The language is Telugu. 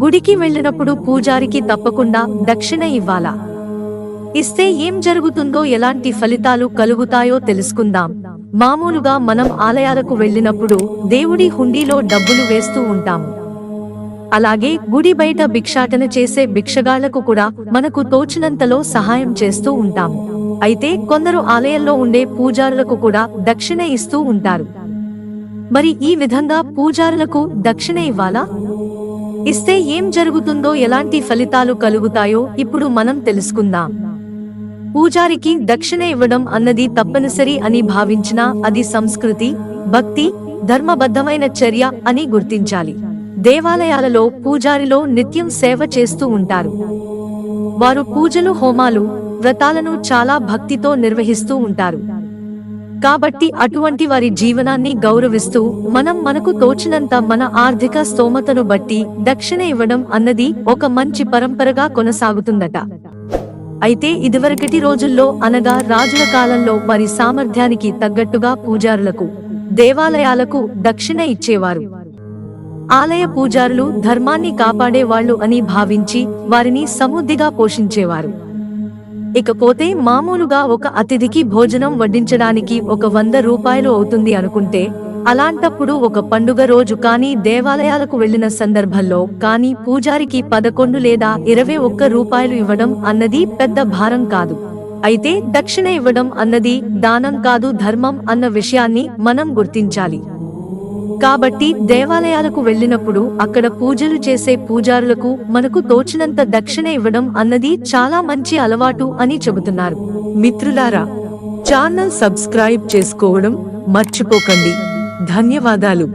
గుడికి వెళ్ళినప్పుడు పూజారికి తప్పకుండా దక్షిణ ఇవ్వాలా? ఇస్తే ఏం జరుగుతుందో ఎలాంటి ఫలితాలు కలుగుతాయో తెలుసుకుందాం. మామూలుగా మనం ఆలయాలకు వెళ్ళినప్పుడు దేవుడి హుండీలో డబ్బులు వేస్తూ ఉంటాము. అలాగే గుడి బయట భిక్షాటన చేసే భిక్షగాళ్ళకు కూడా మనకు తోచినంతలో సహాయం చేస్తూ ఉంటాము. అయితే కొందరు ఆలయంలో ఉండే పూజారులకు కూడా దక్షిణ ఇస్తూ ఉంటారు. మరి ఈ విధంగా పూజారులకు దక్షిణ ఇవ్వాలా? ఇస్తే ఏం జరుగుతుందో ఎలాంటి ఫలితాలు కలుగుతాయో ఇప్పుడు మనం తెలుసుకుందాం. పూజారికి దక్షిణ ఇవ్వడం అన్నది తప్పనిసరి అని భావించినా అది సంస్కృతి భక్తి ధర్మబద్ధమైన చర్య అని గుర్తించాలి. దేవాలయాలలో పూజారిలో నిత్యం సేవ చేస్తూ ఉంటారు. వారు పూజలు హోమాలు వ్రతాలను చాలా భక్తితో నిర్వహిస్తూ ఉంటారు. కాబట్టి అటువంటి వారి జీవనాన్ని గౌరవిస్తూ మనం మనకు తోచినంత మన ఆర్థిక స్తోమతను బట్టి దక్షిణ ఇవ్వడం అన్నది ఒక మంచి పరంపరగా కొనసాగుతుందట. అయితే ఇదివరకటి రోజుల్లో అనగా రాజుల కాలంలో వారి సామర్థ్యానికి తగ్గట్టుగా పూజారులకు దేవాలయాలకు దక్షిణ ఇచ్చేవారు. ఆలయ పూజారులు ధర్మాన్ని కాపాడేవాళ్ళు అని భావించి వారిని సమృద్ధిగా పోషించేవారు. ఇకపోతే మామూలుగా ఒక అతిథికి భోజనం వడ్డించడానికి ఒక వంద రూపాయలు అవుతుంది అనుకుంటే అలాంటప్పుడు ఒక పండుగ రోజు కానీ దేవాలయాలకు వెళ్ళిన సందర్భంలో కానీ పూజారికి పదకొండు లేదా ఇరవై ఒక్క రూపాయలు ఇవ్వడం అన్నది పెద్ద భారం కాదు. అయితే దక్షిణ ఇవ్వడం అన్నది దానం కాదు ధర్మం అన్న విషయాన్ని మనం గుర్తించాలి. కాబట్టి దేవాలయాలకు వెళ్ళినప్పుడు అక్కడ పూజలు చేసే పూజారులకు మనకు తోచినంత దక్షిణ ఇవ్వడం అన్నది చాలా మంచి అలవాటు అని చెబుతున్నారు. మిత్రులారా ఛానల్ సబ్స్క్రైబ్ చేసుకోవడం మర్చిపోకండి. ధన్యవాదాలు.